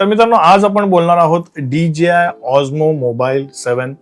तर मित्रांनो आज आपण बोलणार आहोत D J I Osmo mobile seven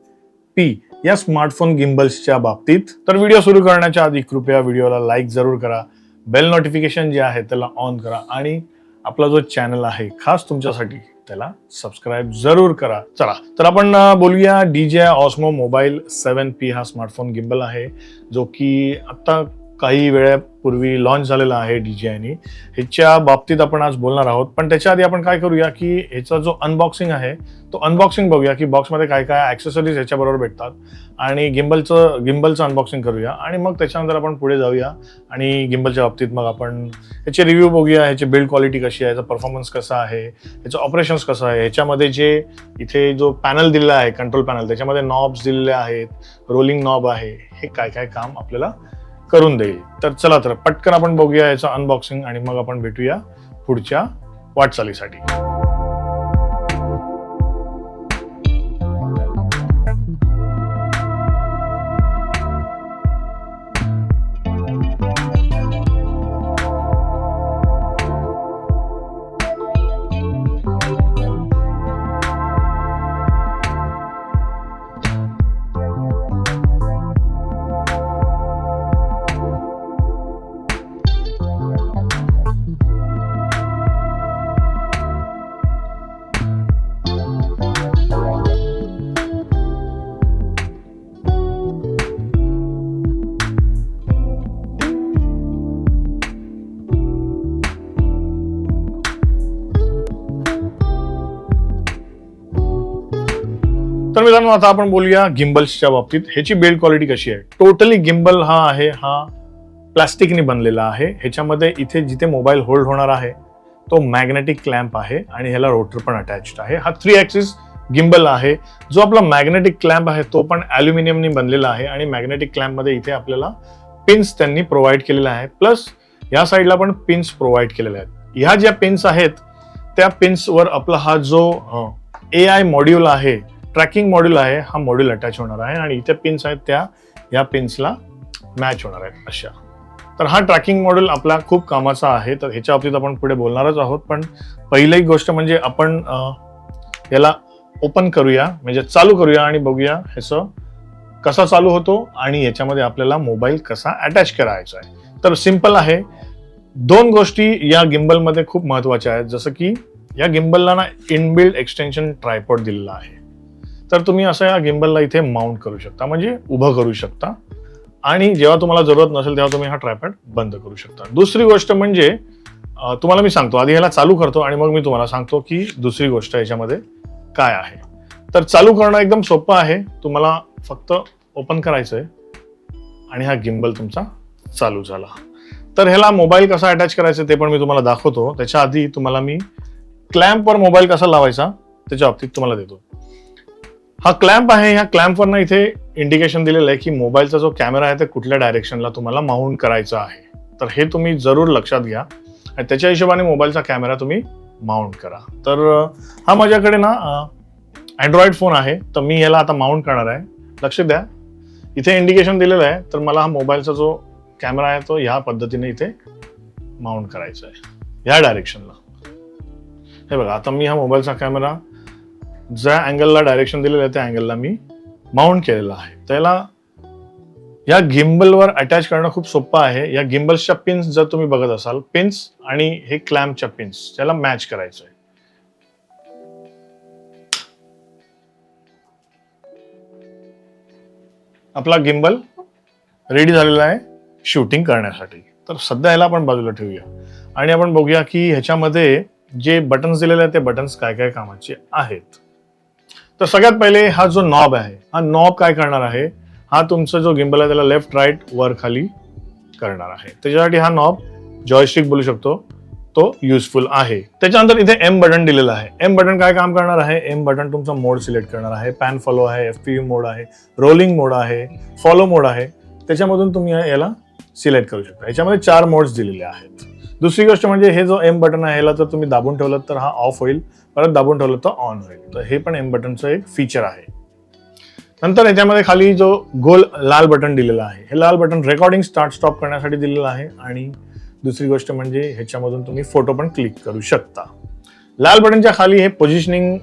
P या स्मार्टफोन गिम्बल्सच्या बाबतीत. तर व्हिडिओ सुरू करण्याच्या आधी कृपया व्हिडिओला लाईक जरूर करा. बेल नोटिफिकेशन जे आहे त्याला ऑन करा. आणि आपला जो चॅनल आहे खास तुमच्यासाठी त्याला सबस्क्राईब जरूर करा. चला तर आपण बोलूया D J Osmo mobile seven P हा स्मार्टफोन गिम्बल आहे जो की आत्ता काही वेळापूर्वी लॉन्च झालेला आहे डी जे आयनी ह्याच्या बाबतीत आपण आज बोलणार आहोत. पण त्याच्या आधी आपण काय करूया की ह्याचा जो अनबॉक्सिंग आहे तो अनबॉक्सिंग बघूया की बॉक्समध्ये काय काय ॲक्सेसरीज ह्याच्याबरोबर भेटतात. आणि गिम्बलचं गिम्बलचं अनबॉक्सिंग करूया. आणि मग त्याच्यानंतर आपण पुढे जाऊया. आणि गिम्बलच्या बाबतीत मग आपण ह्याचे रिव्ह्यू बघूया ह्याची बिल्ड क्वालिटी कशी आहे ह्याचा परफॉर्मन्स कसा आहे ह्याचं ऑपरेशन्स कसं आहे. ह्याच्यामध्ये जे इथे जो पॅनल दिलेला आहे कंट्रोल पॅनल त्याच्यामध्ये नॉब्स दिलेले आहेत रोलिंग नॉब आहे. हे काय काय काम आपल्याला करून देईल. तर चला तर पटकन आपण बघूया याचं अनबॉक्सिंग आणि मग आपण भेटूया पुढच्या वाटचालीसाठी. तर मित्रांनो आता आपण बोलूया गिम्बल्सच्या बाबतीत. ह्याची बिल्ड क्वालिटी कशी आहे? टोटली गिम्बल हा आहे हा प्लास्टिकने बनलेला आहे. ह्याच्यामध्ये इथे जिथे मोबाईल होल्ड होणार आहे तो मॅग्नेटिक क्लॅम्प आहे आणि ह्याला रोटर पण अटॅच्ड आहे. हा थ्री ॲक्सिस गिम्बल आहे. जो आपला मॅग्नेटिक क्लॅम्प आहे तो पण ॲल्युमिनियमने बनलेला आहे आणि मॅग्नेटिक क्लॅम्पमध्ये इथे आपल्याला पिन्स त्यांनी प्रोव्हाइड केलेल्या आहे प्लस या साईडला पण पिन्स प्रोव्हाइड केलेल्या आहेत. ह्या ज्या पिन्स आहेत त्या पिन्सवर आपला हा जो ए आय मॉड्यूल आहे ट्रॅकिंग मॉड्यूल आहे हा मॉड्यूल अटॅच होणार आहे आणि इथे पिन्स आहेत त्या या पिन्सला मॅच होणार आहेत अशा. तर हा ट्रॅकिंग मॉड्यूल आपला खूप कामाचा आहे तर ह्याच्या बाबतीत आपण पुढे बोलणारच आहोत. पण पहिली गोष्ट म्हणजे आपण याला ओपन करूया म्हणजे चालू करूया आणि बघूया ह्याचं कसा चालू होतो आणि याच्यामध्ये आपल्याला मोबाईल कसा अटॅच करायचा आहे. तर सिंपल आहे. दोन गोष्टी या गिम्बलमध्ये खूप महत्त्वाच्या आहेत. जसं की या गिम्बलला ना इनबिल्ड एक्सटेन्शन ट्रायपॉड दिलेला आहे. तर तुम्ही असं या गिम्बलला इथे माउंट करू शकता म्हणजे उभं करू शकता. आणि जेव्हा तुम्हाला जरूरत नसेल तेव्हा तुम्ही हा ट्रायपॅड बंद करू शकता. दुसरी गोष्ट म्हणजे तुम्हाला मी सांगतो आधी ह्याला चालू करतो आणि मग मी तुम्हाला सांगतो की दुसरी गोष्ट याच्यामध्ये काय आहे. तर चालू करणं एकदम सोपं आहे. तुम्हाला फक्त ओपन करायचं आहे आणि हा गिम्बल तुमचा चालू झाला. तर ह्याला मोबाईल कसा अटॅच करायचा ते पण मी तुम्हाला दाखवतो. त्याच्या आधी तुम्हाला मी क्लॅम्पवर मोबाईल कसा लावायचा त्याच्या बाबतीत तुम्हाला देतो. हा क्लॅम्प आहे ह्या क्लॅम्पवरनं इथे इंडिकेशन दिलेलं आहे की मोबाईलचा जो कॅमेरा आहे ते कुठल्या डायरेक्शनला तुम्हाला माउंट करायचा आहे. तर हे तुम्ही जरूर लक्षात घ्या आणि त्याच्या हिशोबाने मोबाईलचा कॅमेरा तुम्ही माउंट करा. तर हा माझ्याकडे ना अँड्रॉइड फोन आहे तर मी याला आता माउंट करणार आहे. लक्ष द्या. इथे इंडिकेशन दिलेलं आहे तर मला हा मोबाईलचा जो कॅमेरा आहे तो ह्या पद्धतीने इथे माउंट करायचा आहे. ह्या डायरेक्शनला हे बघा आता मी हा मोबाईलचा कॅमेरा ज्या अँगलला डायरेक्शन दिलेलं आहे त्या अँगलला मी माउंट केलेला आहे. त्याला या गिम्बलवर अटॅच करणं खूप सोपं आहे. या गिम्बल्सच्या पिन्स जर तुम्ही बघत असाल पिन्स आणि हे क्लॅम्पच्या पिन्स त्याला मॅच करायचं आहे आपला गिम्बल रेडी झालेला आहे शूटिंग करण्यासाठी. तर सध्या ह्याला आपण बाजूला ठेवूया. आणि आपण बघूया की ह्याच्यामध्ये जे बटन्स दिलेले आहेत ते बटन्स काय काय कामाचे आहेत. तर सगळ्यात पहिले हा जो नॉब आहे हा नॉब काय करणार आहे? हा तुमचा जो गिम्बल आहे त्याला लेफ्ट राईट वर खाली करणार आहे. त्याच्यासाठी हा नॉब जॉयस्टिक बोलू शकतो. तो युजफुल आहे. त्याच्यानंतर इथे एम बटन दिलेलं आहे. एम बटन काय काम करणार आहे? एम बटन तुमचा मोड सिलेक्ट करणार आहे. पॅन फॉलो आहे एफ पी मोड आहे रोलिंग मोड आहे फॉलो मोड आहे. त्याच्यामधून तुम्ही याला सिलेक्ट करू शकता. याच्यामध्ये चार मोड्स दिलेले आहेत. दुसरी गोष्ट म्हणजे हे जो एम बटन आहे याला जर तुम्ही दाबून ठेवलं तर हा ऑफ होईल. परत दाबून ठेवलं तर ऑन होईल. तर हे पण एम बटनचं एक फीचर आहे. नंतर याच्यामध्ये खाली जो गोल लाल बटन दिलेला आहे हे लाल बटन रेकॉर्डिंग स्टार्ट स्टॉप करण्यासाठी दिलेलं आहे आणि दुसरी गोष्ट म्हणजे ह्याच्यामधून तुम्ही फोटो पण क्लिक करू शकता. लाल बटनच्या खाली हे पोझिशनिंग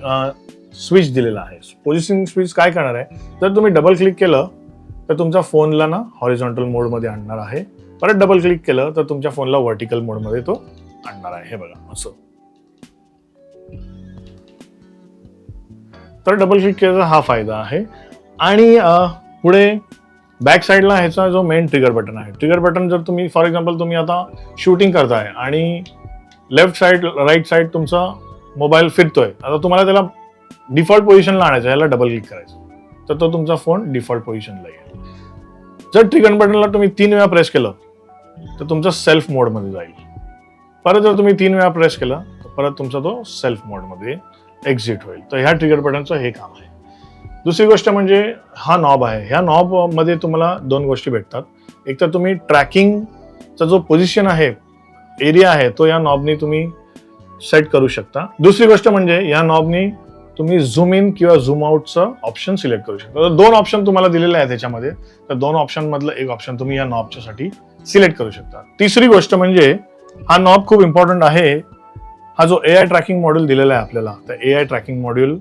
स्विच दिलेलं आहे. पोझिशनिंग स्विच काय करणार आहे? जर तुम्ही डबल क्लिक केलं तर तुमच्या फोनला ना हॉरिझॉन्टल मोडमध्ये आणणार आहे. परत डबल क्लिक केलं तर तुमच्या फोनला व्हर्टिकल मोडमध्ये तो आणणार आहे. हे बघा असं. तर डबल क्लिक केल्याचा हा फायदा आहे. आणि पुढे बॅक साईडला ह्याचा जो मेन ट्रिगर बटन आहे. ट्रिगर बटन जर तुम्ही फॉर एक्झाम्पल तुम्ही आता शूटिंग करताय आणि लेफ्ट साईड राईट साईड तुमचा मोबाईल फिरतोय. आता तुम्हाला त्याला डिफॉल्ट पोझिशनला आणायचं ह्याला डबल क्लिक करायचं. तर तो तुमचा फोन डिफॉल्ट पोझिशनला येईल. जर ट्रिगर बटनला तुम्ही तीन वेळा प्रेस केलं तर तुमचा सेल्फ मोडमध्ये जाईल. परत जर तुम्ही तीन वेळा प्रेस केलं तर परत तुमचा तो सेल्फ मोडमध्ये एक्झिट होईल. तर ह्या ट्रिगर बटनचं हे काम आहे. दुसरी गोष्ट म्हणजे हा नॉब आहे. ह्या नॉबमध्ये तुम्हाला दोन गोष्टी भेटतात. एक तर तुम्ही ट्रॅकिंगचा जो पोझिशन आहे एरिया आहे तो या नॉबनी तुम्ही सेट करू शकता. दुसरी गोष्ट म्हणजे या नॉबनी तुम्ही झूम इन किंवा झूम आउटचं ऑप्शन सिलेक्ट करू शकता. तर दोन ऑप्शन तुम्हाला दिलेले आहेत त्याच्यामध्ये तर दोन ऑप्शनमधलं एक ऑप्शन तुम्ही या नॉबच्यासाठी सिलेक्ट करू शकता. तिसरी गोष्ट म्हणजे हा नॉब खूप इम्पॉर्टंट आहे. हा जो ए आय ट्रॅकिंग मॉड्यूल दिलेला आहे आपल्याला तर A I tracking module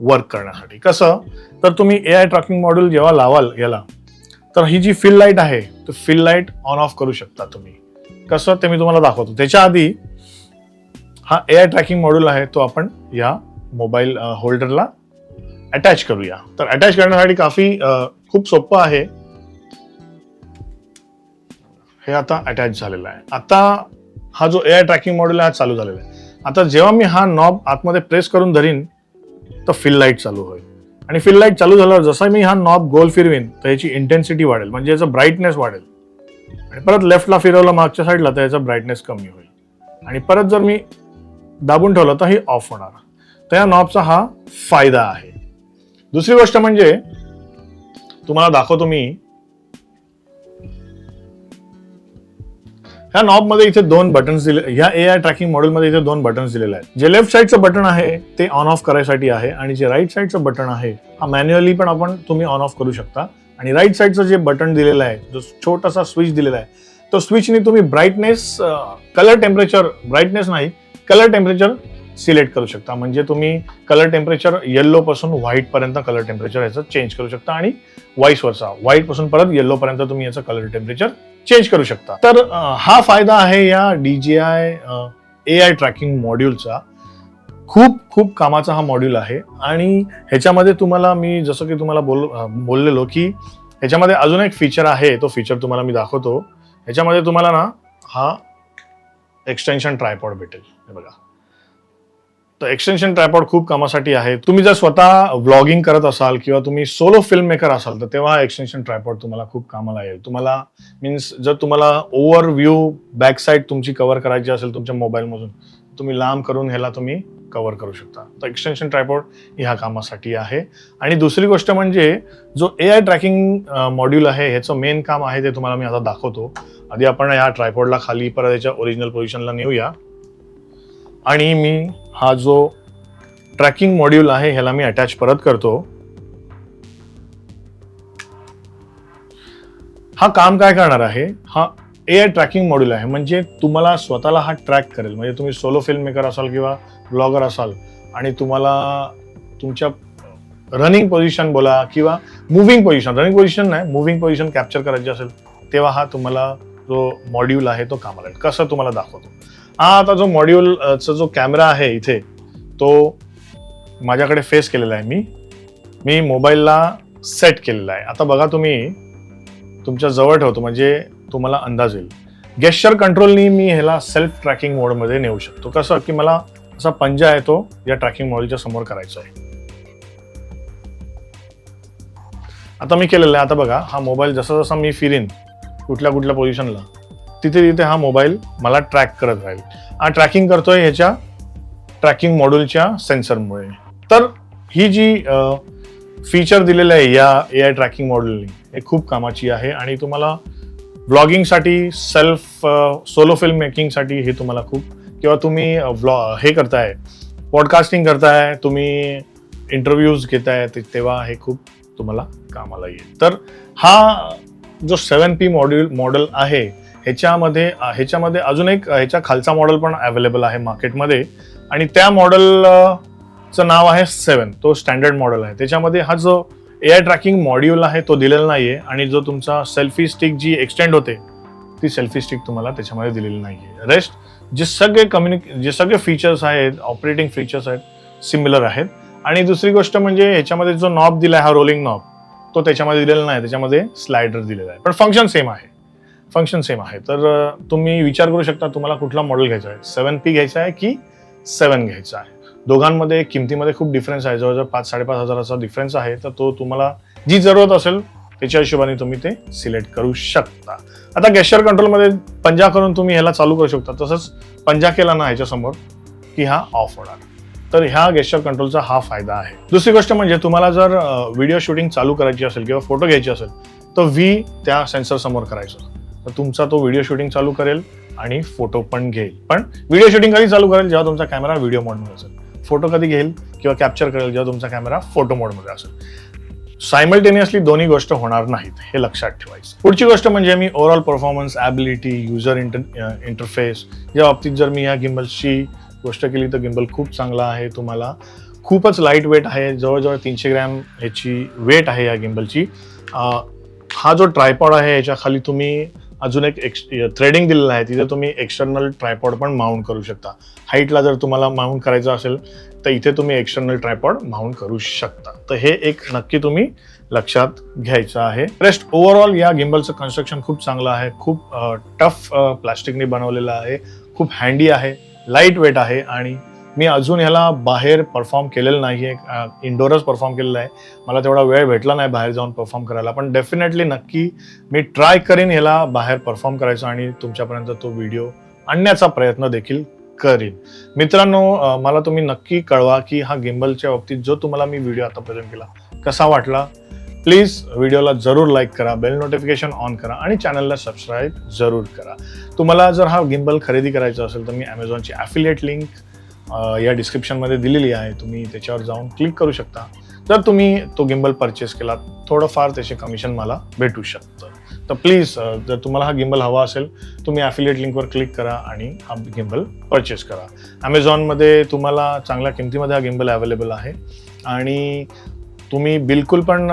work करण्यासाठी. कसं? तर तुम्ही ए आय ट्रॅकिंग मॉड्यूल जेव्हा लावाल याला तर ही जी फिल लाइट आहे तर फिल लाइट ऑन ऑफ करू शकता तुम्ही. कसं? ते मी तुम्हाला दाखवतो. त्याच्या आधी हा ए आय ट्रॅकिंग मॉड्यूल आहे तो आपण या मोबाईल होल्डरला अटॅच करूया. तर अटॅच करण्यासाठी काफी खूप सोपं आहे. हे आता अटॅच झालेलं आहे. आता हा जो ए आय ट्रॅकिंग मॉड्यूल आहे हा चालू झालेला आहे. आता जेव्हा मी हा नॉब आतमध्ये प्रेस करून धरीन तर फिल लाइट चालू होईल. आणि फिल लाइट चालू झाल्यावर जसा मी हा नॉब गोल फिरवीन तर याची इंटेन्सिटी वाढेल म्हणजे याचा ब्राईटनेस वाढेल. आणि परत लेफ्टला फिरवलं मागच्या साईडला तर याचा ब्राईटनेस कमी होईल. आणि परत जर मी दाबून ठेवलं तर हे ऑफ होणार. तर या नॉबचा हा फायदा आहे. दुसरी गोष्ट म्हणजे तुम्हाला दाखवतो मी ह्या नॉबमध्ये इथे दोन बटन्स दिले ह्या ए आय ट्रॅकिंग मॉडेल मध्ये इथे दोन बटन्स दिलेले आहेत. जे लेफ्ट साईडचं बटन आहे ते ऑन ऑफ करायसाठी आहे आणि जे राईट साईडचं बटन आहे हा मॅन्युअली पण आपण तुम्ही ऑन ऑफ करू शकता. आणि राईट साईडचं जे बटन दिलेलं आहे जो छोटासा स्विच दिलेला आहे तो स्विचने तुम्ही ब्राईटनेस कलर टेम्परेचर ब्राईटनेस नाही कलर टेम्परेचर सिलेक्ट करू शकता. म्हणजे तुम्ही कलर टेम्परेचर येल्लो पासून व्हाईट पर्यंत कलर टेम्परेचर याचं चेंज करू शकता आणि वाईस वरचा व्हाईटपासून परत येल्लो पर्यंत तुम्ही याचं कलर टेम्परेचर चेंज करू शकता. तर हा फायदा आहे या डीजीआय ए आय ट्रॅकिंग मॉड्यूलचा खूप खूप कामाचा हा मॉड्यूल आहे. आणि ह्याच्यामध्ये तुम्हाला मी जसं की तुम्हाला बोल बोललेलो की ह्याच्यामध्ये अजून एक फीचर आहे तो फीचर तुम्हाला मी दाखवतो. ह्याच्यामध्ये तुम्हाला ना हा एक्सटेन्शन ट्रायपॉड भेटेल. हे बघा. तर एक्सटेन्शन ट्रायपॉड खूप कामासाठी आहे. तुम्ही जर स्वतः व्लॉगिंग करत असाल किंवा तुम्ही सोलो फिल्म मेकर असाल तर तेव्हा एक्सटेन्शन ट्रायपॉड तुम्हाला खूप कामाला येईल. तुम्हाला मीन्स जर तुम्हाला ओव्हर व्ह्यू बॅक साईड तुमची कव्हर करायची असेल तुमच्या मोबाईलमधून तुम्ही लांब करून ह्याला तुम्ही कव्हर करू शकता. तर एक्सटेन्शन ट्रायपॉड ह्या कामासाठी आहे. आणि दुसरी गोष्ट म्हणजे जो ए आय ट्रॅकिंग मॉड्यूल आहे ह्याचं मेन काम आहे ते तुम्हाला मी आता दाखवतो. आधी आपण या ट्रायपॉडला खाली परत याच्या ओरिजिनल पोझिशनला नेऊया. आणि मी हा जो ट्रॅकिंग मॉड्यूल आहे ह्याला मी अटॅच परत करतो. हा काम काय करणार आहे? हा ए आय ट्रॅकिंग मॉड्यूल आहे. म्हणजे तुम्हाला स्वतःला हा ट्रॅक करेल. म्हणजे तुम्ही सोलो फिल्म मेकर असाल किंवा ब्लॉगर असाल आणि तुम्हाला तुमच्या रनिंग पोझिशन बोला किंवा मुव्हिंग पोझिशन रनिंग पोझिशन नाही मुव्हिंग पोझिशन कॅप्चर करायची असेल तेव्हा हा तुम्हाला जो मॉड्यूल आहे तो कामाला कसं तुम्हाला दाखवतो? हा आता जो मॉड्यूलचा जो कॅमेरा आहे इथे तो माझ्याकडे फेस केलेला आहे मी. मी मोबाईलला सेट केलेला आहे. आता बघा तुम्ही तुमच्या जवळ ठेवतो म्हणजे तुम्हाला अंदाज येईल. गेस्चर कंट्रोलनी मी ह्याला सेल्फ ट्रॅकिंग मोडमध्ये नेऊ शकतो. कसं की मला असा पंजा आहे तो या ट्रॅकिंग मॉडेलच्या समोर करायचा आहे. आता मी केलेलं आहे. आता बघा हा मोबाईल जसा जसा मी फिरीन कुठल्या कुठल्या पोझिशनला तिथे तिथे हा मोबाईल मला ट्रॅक करत राहील. हा ट्रॅकिंग करतोय ह्याच्या ट्रॅकिंग मॉड्यूलच्या सेन्सरमुळे तर ही जी फीचर दिलेलं आहे या ए आय ट्रॅकिंग मॉड्यूलनी हे खूप कामाची आहे आणि तुम्हाला ब्लॉगिंगसाठी सेल्फ सोलो फिल्म मेकिंगसाठी हे तुम्हाला खूप किंवा तुम्ही व्लॉ हे करताय पॉडकास्टिंग करताय तुम्ही इंटरव्ह्यूज घेताय तेव्हा हे खूप तुम्हाला कामाला येईल. तर हा जो सेवन पी मॉड्यूल मॉडेल आहे ह्याच्यामध्ये ह्याच्यामध्ये अजून एक ह्याच्या खालचा मॉडेल पण अवेलेबल आहे मार्केटमध्ये आणि त्या मॉडेलचं नाव आहे सेवन तो स्टँडर्ड मॉडेल आहे. त्याच्यामध्ये हा जो ए आय ट्रॅकिंग मॉड्यूल आहे तो दिलेला नाही आहे आणि जो तुमचा सेल्फी स्टिक जी एक्सटेंड होते ती सेल्फी स्टिक तुम्हाला त्याच्यामध्ये दिलेली आहे रेस्ट जे सगळे कम्युनिक जे सगळे फीचर्स आहेत ऑपरेटिंग फीचर्स आहेत सिमिलर आहेत. आणि दुसरी गोष्ट म्हणजे ह्याच्यामध्ये जो नॉब दिला आहे हा रोलिंग नॉब तो त्याच्यामध्ये दिलेला नाही. त्याच्यामध्ये स्लायडर दिलेला आहे. पण फंक्शन सेम आहे. फंक्शन सेम आहे. तर तुम्ही विचार करू शकता तुम्हाला कुठला मॉडेल घ्यायचा आहे. सेवन पी घ्यायचा आहे की सेवन घ्यायचा आहे? दोघांमध्ये किमतीमध्ये खूप डिफरन्स आहे. जवळजवळ पाच साडेपाच हजाराचा डिफरन्स आहे. तर तो तुम्हाला जी जरूरत असेल त्याच्या हिशोबाने तुम्ही ते सिलेक्ट करू शकता. आता गॅशर कंट्रोलमध्ये पंजा करून तुम्ही ह्याला चालू करू शकता. तसंच पंजा केला ना ह्याच्यासमोर की हा ऑफ होणार. तर ह्या गेस्टर कंट्रोलचा हा फायदा आहे. दुसरी गोष्ट म्हणजे तुम्हाला जर व्हिडिओ शूटिंग चालू करायची असेल किंवा फोटो घ्यायची असेल तर व्ही त्या सेन्सर समोर करायचं. तर तुमचा तो व्हिडिओ शूटिंग चालू करेल आणि फोटो पण घेईल. पण व्हिडिओ शूटिंग कधी चालू करेल? जेव्हा तुमचा कॅमेरा व्हिडिओ मोडमध्ये असेल. फोटो कधी घेईल किंवा कॅप्चर करेल जेव्हा तुमचा कॅमेरा फोटो मोडमध्ये असेल. सायमल्टेनियसली दोन्ही गोष्ट होणार नाहीत हे लक्षात ठेवायचं. पुढची गोष्ट म्हणजे मी overall performance ability user inter interface या बाबतीत जर मी या गिम्बलची गोष्ट केली तर गिम्बल खूप चांगला आहे. तुम्हाला खूपच लाइट वेट आहे. जवळजवळ तीनशे ग्रॅम ह्याची वेट आहे या गिम्बलची हा जो ट्रायपॉड आहे याच्या खाली तुम्ही अजून एक एक्स थ्रेडिंग दिलेलं आहे तिथे तुम्ही एक्सटर्नल ट्रायपॉड पण माउंट करू शकता. हाईटला जर तुम्हाला माउंट करायचं असेल तर इथे तुम्ही एक्सटर्नल ट्रायपॉड माउंट करू शकता. तर हे एक नक्की तुम्ही लक्षात घ्यायचं आहे. रेस्ट ओव्हरऑल या गिम्बलचं कन्स्ट्रक्शन खूप चांगलं आहे. खूप टफ प्लास्टिकने बनवलेलं आहे. खूप हँडी आहे. लाइट वेट आहे आणि मी अजून ह्याला बाहेर परफॉर्म केलेलं नाही आहे इंडोरच परफॉर्म केलेलं आहे. मला तेवढा वेळ भेटला नाही बाहेर जाऊन परफॉर्म करायला. पण डेफिनेटली नक्की मी ट्राय करीन ह्याला बाहेर परफॉर्म करायचा आणि तुमच्यापर्यंत तो व्हिडिओ आणण्याचा प्रयत्न देखील करीन. मित्रांनो मला तुम्ही नक्की कळवा की हा गिम्बलच्या बाबतीत जो तुम्हाला मी व्हिडिओ आतापर्यंत प्रेझेंट केला कसा वाटला? प्लीज व्हिडिओला जरूर लाईक करा बेल नोटिफिकेशन ऑन करा आणि चॅनलला सबस्क्राईब जरूर करा. तुम्हाला जर हा गिम्बल खरेदी करायचा असेल तर मी ॲमेझॉनची ॲफिलिएट लिंक या डिस्क्रिप्शनमध्ये दिलेली आहे. तुम्ही त्याच्यावर जाऊन क्लिक करू शकता. जर तुम्ही तो गिम्बल परचेस केला थोडंफार त्याचे कमिशन मला भेटू शकतं. तर प्लीज जर तुम्हाला हा गिम्बल हवा असेल तुम्ही ॲफिलिएट लिंकवर क्लिक करा आणि हा गिम्बल परचेस करा. ॲमेझॉनमध्ये तुम्हाला चांगल्या किमतीमध्ये हा गिम्बल अवेलेबल आहे. आणि तुम्ही बिलकुल पण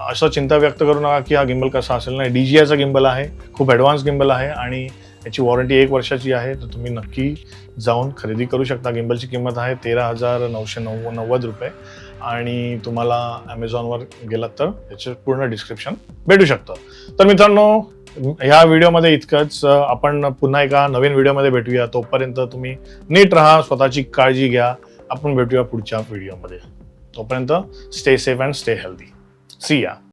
असं चिंता व्यक्त करू नका की हा गिम्बल कसा असेल नाही. डी जी आयचा गिम्बल आहे खूप ॲडव्हान्स गिम्बल आहे आणि याची वॉरंटी एक वर्षाची आहे तर तुम्ही नक्की जाऊन खरेदी करू शकता. गिम्बलची किंमत आहे तेरा हजार नऊशे नव्व नव्वद रुपये. आणि तुम्हाला ॲमेझॉनवर गेलात तर याचं पूर्ण डिस्क्रिप्शन भेटू शकतं. तर मित्रांनो ह्या व्हिडिओमध्ये इतकंच. आपण पुन्हा एका नवीन व्हिडिओमध्ये भेटूया. तोपर्यंत तुम्ही नीट राहा स्वतःची काळजी घ्या. आपण भेटूया पुढच्या व्हिडिओमध्ये. तोपर्यंत stay safe and stay healthy see ya